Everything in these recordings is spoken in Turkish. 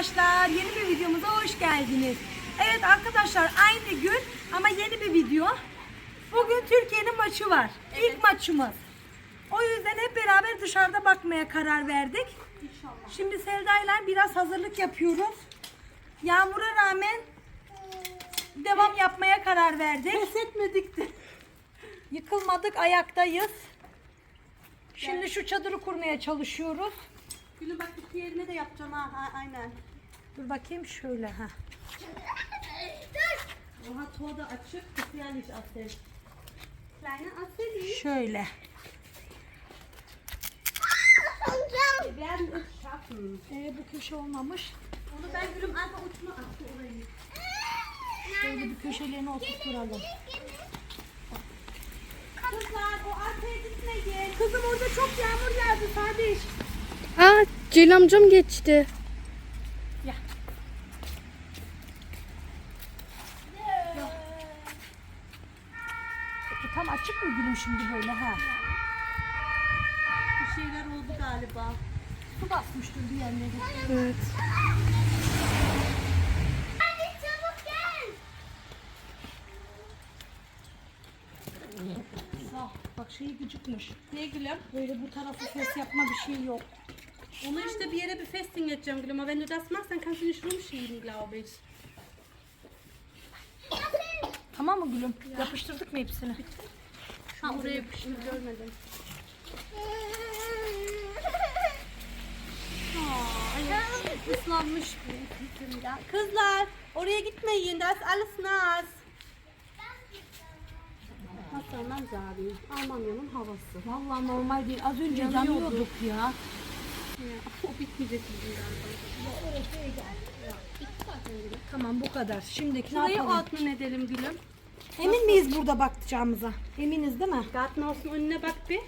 arkadaşlar. Yeni bir videomuza hoş geldiniz. Evet arkadaşlar aynı gün ama yeni bir video. Bugün Türkiye'nin maçı var. İlk maçımız. O yüzden hep beraber dışarıda bakmaya karar verdik. Şimdi Selda ile biraz hazırlık yapıyoruz. Yağmura rağmen devam yapmaya karar verdik. Pes etmedik de. Yıkılmadık ayaktayız. Şimdi şu çadırı kurmaya çalışıyoruz. Gülüm bak iki yerine de yapacağım ha, ha aynen. Dur bakayım şöyle ha. Oha da açık, Assel. Kleine Asseli. Şöyle. Werden es schaffen. Ee, bu köşe olmamış. Onu ben Gülüm einfach uçma attı orayı. Şöyle bir köşelerine oturturalım. Kızlar o arkaya gitmeyin. Kızım orada çok yağmur yağdı kardeş. Aa Celil amcam geçti. Ya. Peki tam açık mı gülüm şimdi böyle ha? Bir şeyler oldu galiba. Su basmıştır bir yerlere. Evet. Ah, bak şeyi gıcıkmış. Ne Gülüm? Böyle bu tarafı ses yapma bir şey yok. Onu işte bir yere befestigen edeceğim Gülüm. Wenn du das machst, dann kannst du nicht rumschieben, glaube ich. Tamam mı gülüm? Yapıştırdık mı hepsini? Ha oraya yapıştım görmedim. Aa, ıslanmış ya. Kızlar oraya gitmeyin. Das alles nass. Hatta manzari. Almanya'nın havası. Vallahi normal değil. Az önce Yanıyordu. yanıyorduk ya. Ya, o bitmeyecek bizim galiba. Tamam bu kadar. Şimdiki ne Şurayı yapalım? altın edelim gülüm. Emin miyiz burada bakacağımıza? Eminiz değil mi? Gartenhausun önüne bak bir.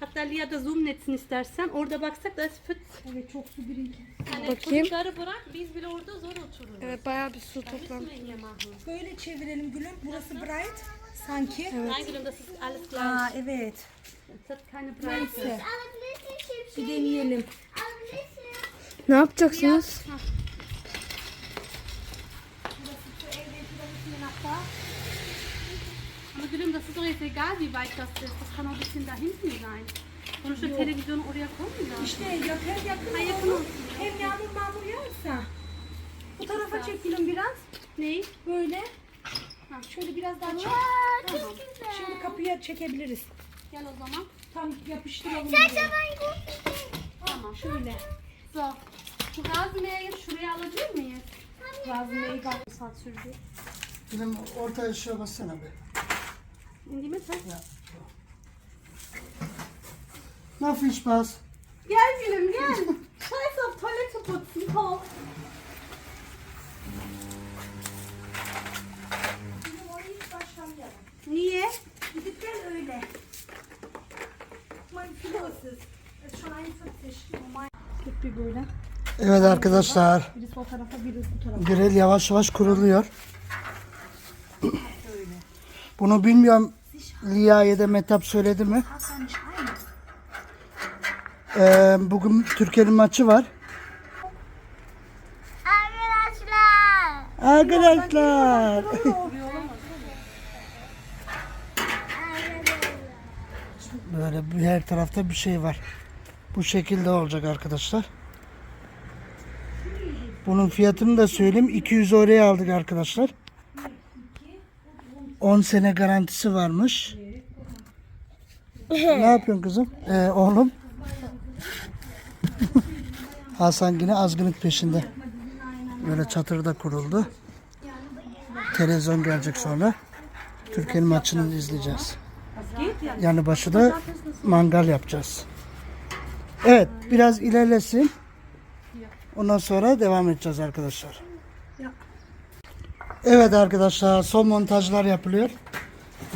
Hatta Lia da zoom etsin istersen. Orada baksak da füt. Evet çok su birikinti. Yani Bakayım. çocukları bırak biz bile orada zor otururuz. Evet bayağı bir su toplam. Böyle çevirelim gülüm. Burası bright sanki. Nein, Gülüm, das ist alles gleich. Aa evet. Es hat keine. Neyse. Bir deneyelim. Ne yapacaksınız? Aber Gülüm, das ist doch jetzt egal, wie weit das ist. Das kann auch ein bisschen da hinten sein. Sonuçta televizyonu oraya koymayacağız. İşte yakın yakın Ha, yakın olur. olsun. Hem yağmur mağmur yağarsa. Bu tarafa çekelim biraz. Neyi? Böyle. Ha, şöyle biraz daha çek. Tamam. Şimdi kapıya çekebiliriz. Gel o zaman. Tam yapıştıralım. buraya. Tamam. Şöyle. So. Şu Rasenmäher'i şuraya alabilir miyiz? Razimeyi bak. Saat sürdü. Benim orta ışığa bassana be. In die Mitte. Na viel Spaß. Gel Gülüm gel. Scheiß auf Toilette putzen. Komm. Niye? Gidip gel öyle. Mein Floß ist. Ist schon 41. Normal. Tut bir böyle. Evet arkadaşlar. Biri sol tarafa biri bu tarafa. Grill yavaş yavaş kuruluyor. Bunu bilmiyorum Liya'ya da Metap söyledi mi? Ee, bugün Türkiye'nin maçı var. Arkadaşlar. Arkadaşlar. Böyle her tarafta bir şey var. Bu şekilde olacak arkadaşlar. Bunun fiyatını da söyleyeyim. 200 oraya aldık arkadaşlar. 10 sene garantisi varmış. ne yapıyorsun kızım? Ee, oğlum. Hasan yine azgınlık peşinde. Böyle çatırda kuruldu. Televizyon gelecek sonra. Türkiye'nin maçını izleyeceğiz. Yani başı da mangal yapacağız. Evet biraz ilerlesin. Ondan sonra devam edeceğiz arkadaşlar. Evet arkadaşlar son montajlar yapılıyor.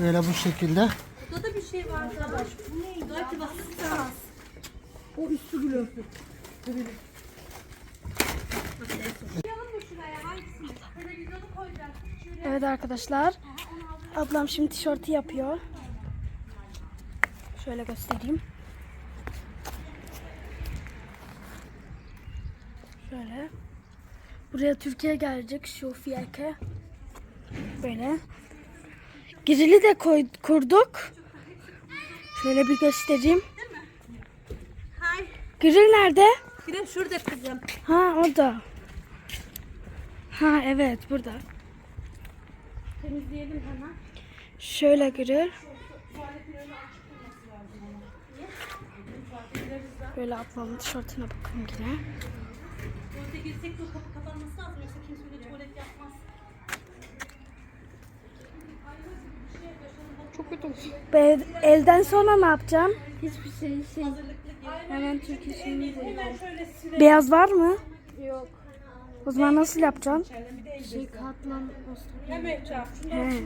Böyle bu şekilde. Burada da bir şey var arkadaş. Bu ne? Belki bakacağız. O üstü gülü. Koyalım mı şuraya? Hangisini? Televizyonu koyacağız. Şuraya. Evet arkadaşlar. Ablam şimdi tişörtü yapıyor. Şöyle göstereyim. Şöyle. Buraya Türkiye gelecek şu fiyake. Böyle. Girili de koy, kurduk. Şöyle bir göstereyim. Grill nerede? De şurada kızım. Ha orada. Ha evet burada. Temizleyelim hemen. Şöyle grill. Böyle ablamın tişörtüne bakın yine. Tuvalete girsek de o kapı kapanması lazım yoksa kimse öyle tuvalet yapmaz. Be- elden sonra ne yapacağım? Hiçbir şey şey. Hemen Türk işini koyacağım. Beyaz var mı? Yok. O zaman nasıl yapacağım? Şey katlan olsun. He.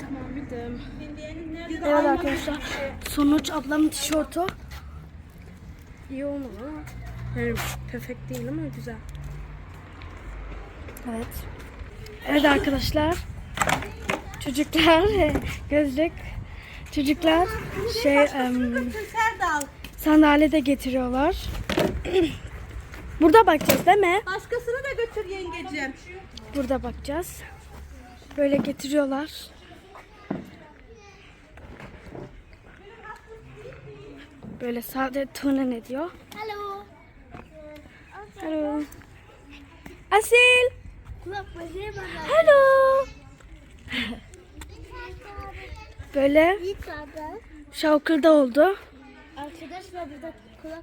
Tamam bir de. Evet arkadaşlar. Sonuç ablamın tişörtü. İyi olmadı ama. Yani perfect değil ama güzel. Evet. Evet arkadaşlar. Çocuklar gözlük. Çocuklar şey Serdal. sandalye de getiriyorlar. Burada bakacağız değil mi? Başkasını da götür yengecim. Burada bakacağız. Böyle getiriyorlar. Böyle sade tune ne diyor? Hallo. Hello. Asil. Hello. Böyle şavkırda oldu.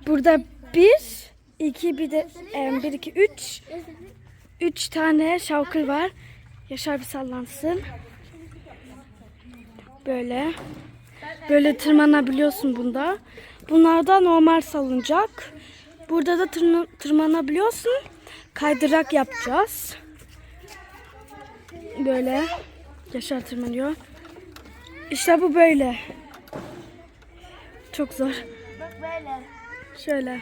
Burada bir, iki, bir de em, bir, iki, üç. Üç tane şavkır var. Yaşar bir sallansın. Böyle. Böyle tırmanabiliyorsun bunda. Bunlar da normal salıncak. Burada da tırna- tırmanabiliyorsun. Kaydırak yapacağız. Böyle. Yaşar tırmanıyor. İşte bu böyle. Çok zor. bak böyle. Şöyle.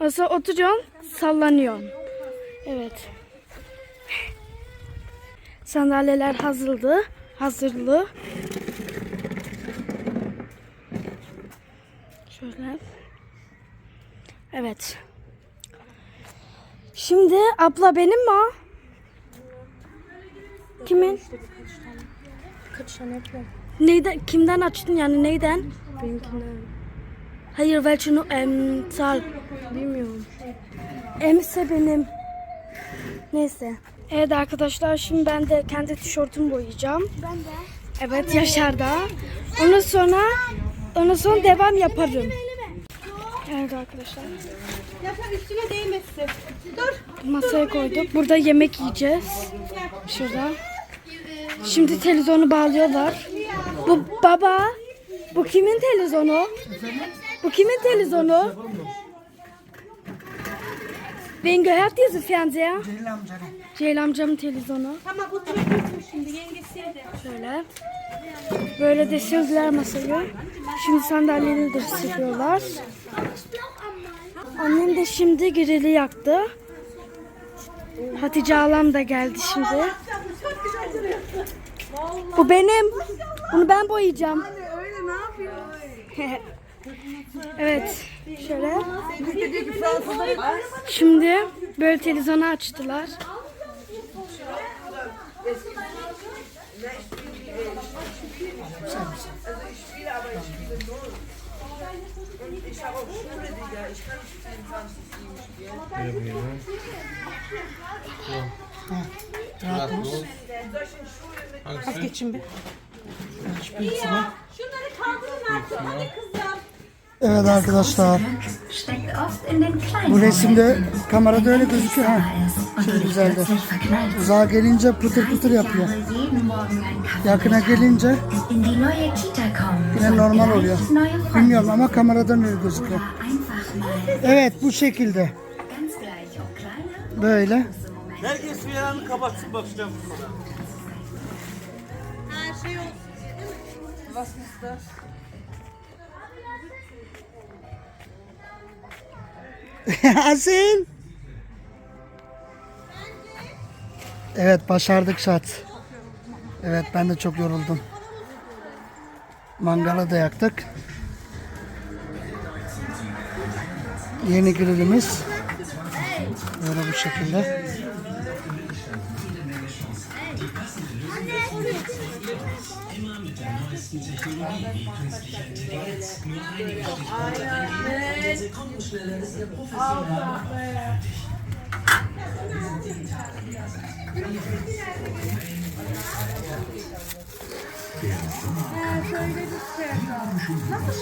Aslında oturuyorsun, sallanıyorsun. Evet. Sandalyeler hazırdı. Hazırlı. Şöyle. Evet. Şimdi abla benim mi o? Kimin? Kaç tane yapıyorum? Neyden, kimden açtın yani neyden? Benimkinden. Hayır, welche nu- em, Zahl? Bilmiyorum. Emse benim. Neyse. Evet arkadaşlar şimdi ben de kendi tişörtümü boyayacağım. Ben de. Evet Yaşar'da. Ondan sonra ondan sonra devam yaparım. Evet arkadaşlar. Yaşar üstüne değmesin. Dur. Masaya koyduk. Burada yemek yiyeceğiz. Şurada. Şimdi televizyonu bağlıyorlar. Bu baba. Bu kimin televizyonu? Bu kimin televizyonu? Wen gehört diese Fernseher? Celil amcanın. Ceylan amcamın televizyonu. Tamam oturabilirsin şimdi yengesiyle. Şöyle. Böyle de sildiler masayı. Şimdi sandalyeleri de siliyorlar. Annem de şimdi grili yaktı. Hatice halam da geldi şimdi. Bu benim. Bunu ben boyayacağım. Öyle ne yapıyor? Evet. Şöyle. Şimdi böyle televizyonu açtılar. Geçin bir. Şunları kaldırın artık. Hadi kızım. Evet arkadaşlar. Bu resimde kamerada öyle gözüküyor. Ha. Şey güzeldi. Uzağa gelince pıtır pıtır yapıyor. Yakına gelince yine normal oluyor. Bilmiyorum ama kameradan öyle gözüküyor. Evet bu şekilde. Böyle. Herkes bir yanını kapatsın bakacağım sana. Her şey olsun. Asil. Evet başardık şat. Evet ben de çok yoruldum. Mangalı da yaktık. Yeni grillimiz. Böyle bu şekilde. Immer mit der neuesten Technologie wie künstlicher Intelligenz. Nur einige Stichpunkte angeben und in Sekundenschnelle ist Ihr professioneller Ablauf für dich. Der Sommer. Ja, schön, wie das Pferd. Mach das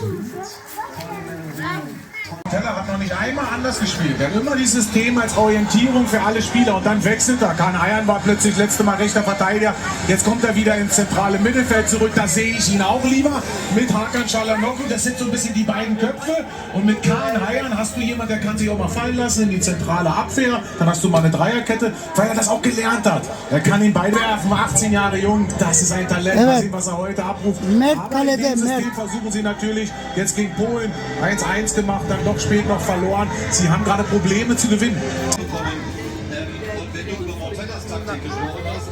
Teller hat noch nicht einmal anders gespielt. Er hat immer dieses System als Orientierung für alle Spieler und dann wechselt er. Kahn Eiern war plötzlich letzte Mal rechter Verteidiger. Jetzt kommt er wieder ins zentrale Mittelfeld zurück. Da sehe ich ihn auch lieber mit Hakan Çalhanoğlu. Das sind so ein bisschen die beiden Köpfe. Und mit Kahn Eiern hast du jemanden, der kann sich auch mal fallen lassen in die zentrale Abwehr. Dann hast du mal eine Dreierkette, weil er das auch gelernt hat. Er kann ihn beide werfen, 18 Jahre jung. Das ist ein Talent, mal sehen, was er heute abruft. Aber in dem System versuchen sie natürlich jetzt gegen Polen 1-1 gemacht, dann doch spät noch verloren. Sie haben gerade Probleme zu gewinnen. und wenn du über Montellas Taktik gesprochen hast,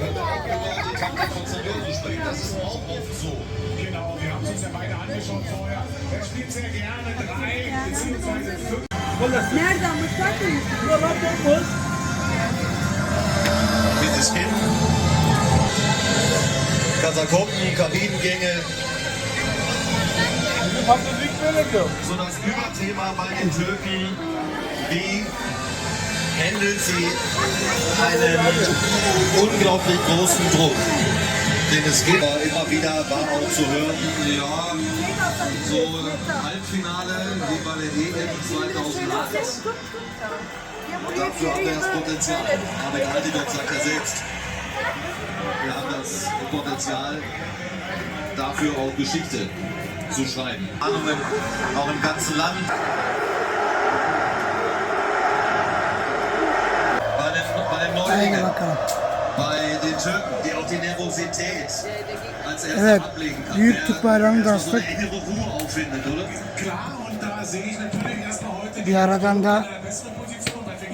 dann auch über die Taktik von. Das ist auch oft so. Genau, wir haben es uns ja beide angeschaut vorher. Er spielt sehr gerne drei beziehungsweise fünf. Mutfak mı? Dieses Kind, Katakomben, Kabinengänge. So das Überthema bei den Türken, wie handeln sie einen unglaublich großen Druck, den es gibt. Aber immer wieder war auch zu hören, ja, so Halbfinale wie bei der EM 2008. Dafür haben wir das Potenzial. Aber Altidok sagt er selbst. Wir haben das Potenzial, dafür auch Geschichte zu schreiben. Ahnungen auch im ganzen Land. Bei den, bei den Neulingen, bei den Türken, die auch die Nervosität als erstes Evet, ablegen kann. Büyük Türk bayrağını da astık. Bir aradan da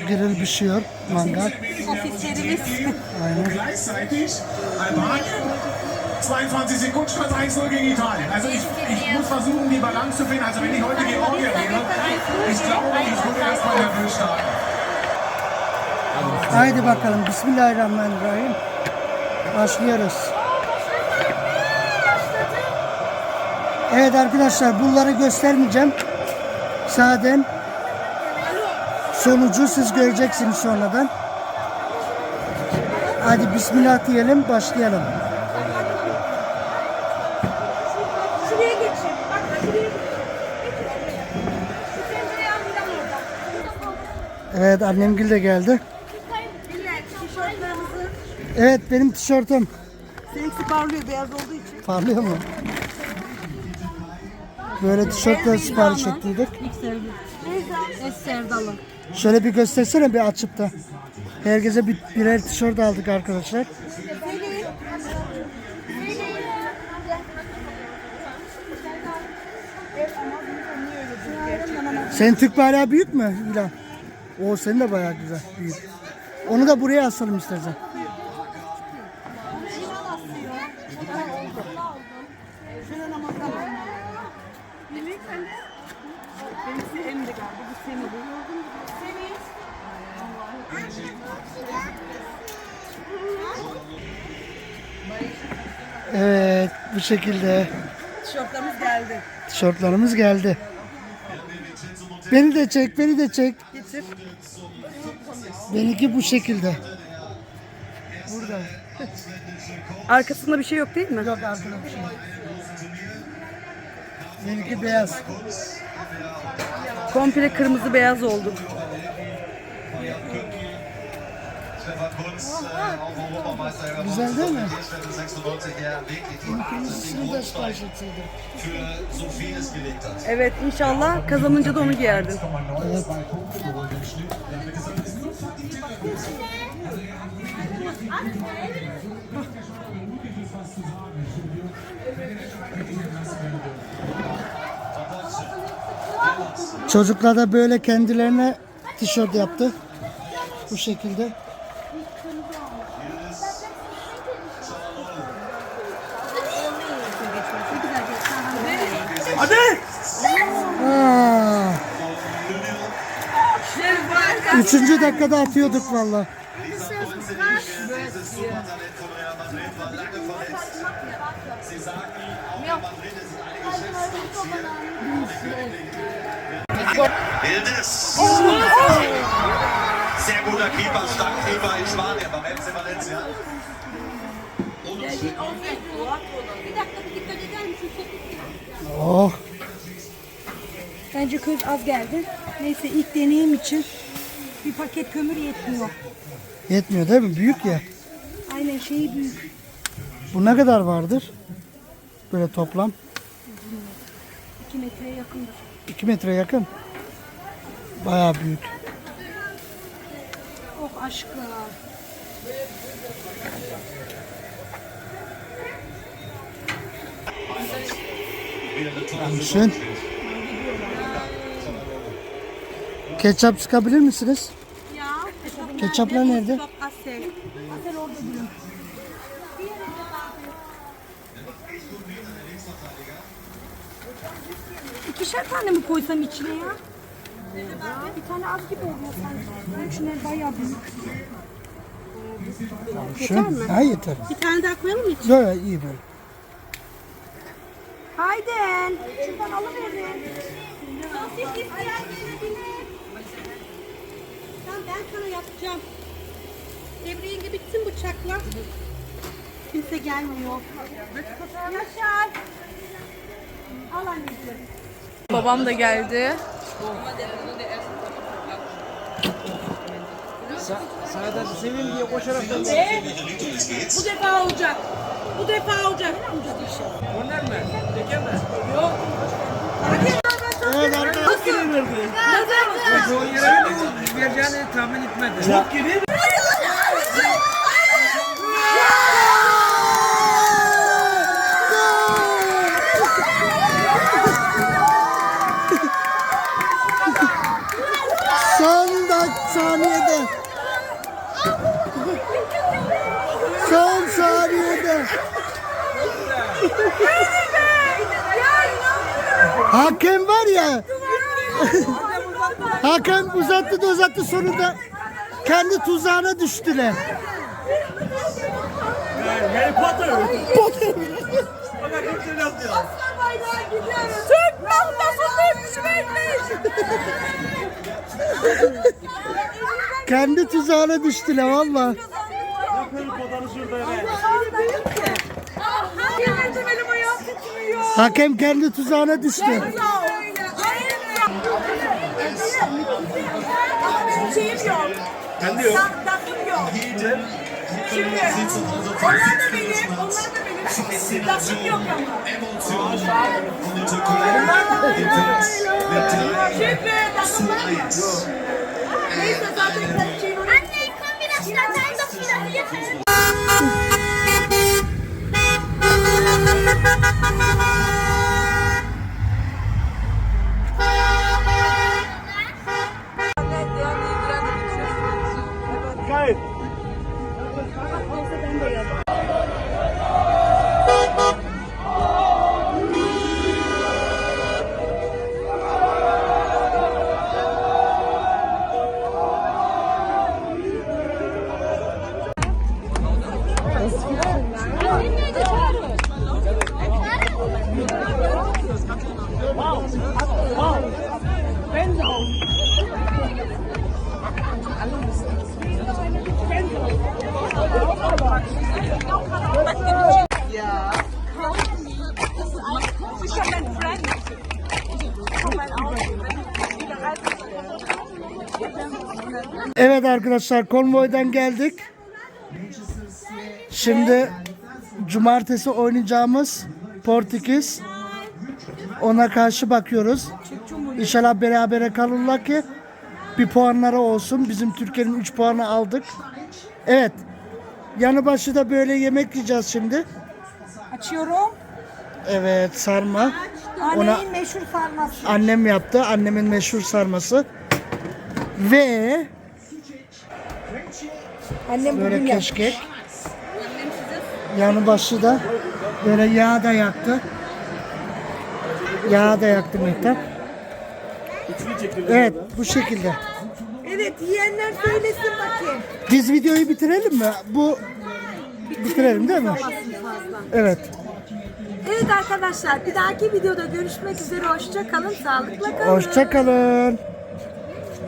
grill pişiyor. Mangal. Ofislerimiz. Albanien, 22 Sekunden stand 1-0 gegen Italien. Also ich, ich muss versuchen, die Balance zu finden. Also wenn ich heute Georgien wäre, ich glaube, ich würde erstmal nervös starten. Haydi bakalım. Bismillahirrahmanirrahim. Başlıyoruz. Evet arkadaşlar bunları göstermeyeceğim. Zaten sonucu siz göreceksiniz sonradan. Hadi bismillah diyelim başlayalım. Evet annemgil de geldi. Evet benim tişörtüm. Seninkisi parlıyor beyaz olduğu için. Parlıyor mu? Böyle tişörtler sipariş ettiydik. Eserdalı. Şöyle bir göstersene bir açıp da. Herkese bir, birer tişört aldık arkadaşlar. Senin Türk bayrağı büyük mü İlhan? O senin de bayağı güzel, büyük. Onu da buraya asalım istersen. Evet, bu şekilde Tişörtlerimiz geldi. tişörtlerimiz geldi. Beni de çek, beni de çek. Getir. Benimki bu şekilde. Burada. Arkasında bir şey yok değil mi? Yok arkada bir şey. yok. Benimki beyaz. Komple kırmızı beyaz oldu. Stefan Kunz, auch Europameister geworden. Güzel değil mi? Stelle 96 her wirklich die sipariş etseydim. für so vieles gelegt hat. Evet inşallah kazanınca da onu giyerdin. Çocuklar da böyle kendilerine tişört yaptı. Bu şekilde. Madrid ist einige Chefs Wildes. Sehr guter Keeper, in Spanien beim FC Valencia. Misin? Çok Oh. Bence köz az geldi. Neyse ilk deneyim için bir paket kömür yetmiyor. Yetmiyor değil mi? Büyük ya. Aynen şeyi büyük. Bu ne kadar vardır? Böyle toplam. 2 metreye yakındır. 2 metre yakın. Bayağı büyük. Oh aşkım. Düşün. Ketçap sıkabilir misiniz? Ya. Ketçaplar nerede? Çok az sev. İkişer tane mi koysam içine ya? Bir tane az gibi oluyor sanki. Şunları bayağı büyük. Düşün. Ha yeter. Bir tane daha koyalım mı? Böyle iyi böyle. Haydi. Şuradan alıverin. Yapacağım. Devreğince bitsin bıçakla. Kimse gelmiyor. Yaşar. Al anneciğim. Babam da geldi. Bu defa olacak. Bu defa olacak. Evet arkadaşlar. Vereceğini tahmin etmedim. Çok. Son dak saniyede. Son saniyede. Hakem var ya. Hakem uzattı da uzattı sonunda kendi tuzağına düştüler. Harry Potter. Potter. Türk noktasını düşürmüş. Kendi tuzağına düştüler valla. Hakem kendi tuzağına düştü. Yok. Lafım yok. Şimdi onlar da benim, onlar da benim. Lafım yok ama. Emotionen von der Türkei im Welt mit 3 Şükrü, lafım var mı? Neyse zaten arkadaşlar konvoydan geldik. Şimdi cumartesi oynayacağımız Portekiz. Ona karşı bakıyoruz. İnşallah berabere kalırlar ki bir puanları olsun. Bizim Türkiye'nin 3 puanı aldık. Evet. Yanı başı da böyle yemek yiyeceğiz şimdi. Açıyorum. Evet sarma. Annemin Ona meşhur sarması. annem yaptı. Annemin meşhur sarması. Ve Annem Böyle bugün keşkek. Yanı başı da böyle yağ da yaktı. Yağ da yaktı Mehtap. Evet bu şekilde. Evet yiyenler söylesin bakayım. Biz videoyu bitirelim mi? Bu bitirelim değil mi? Evet. Evet arkadaşlar bir dahaki videoda görüşmek üzere. Hoşça kalın. Sağlıkla kalın. Hoşça kalın.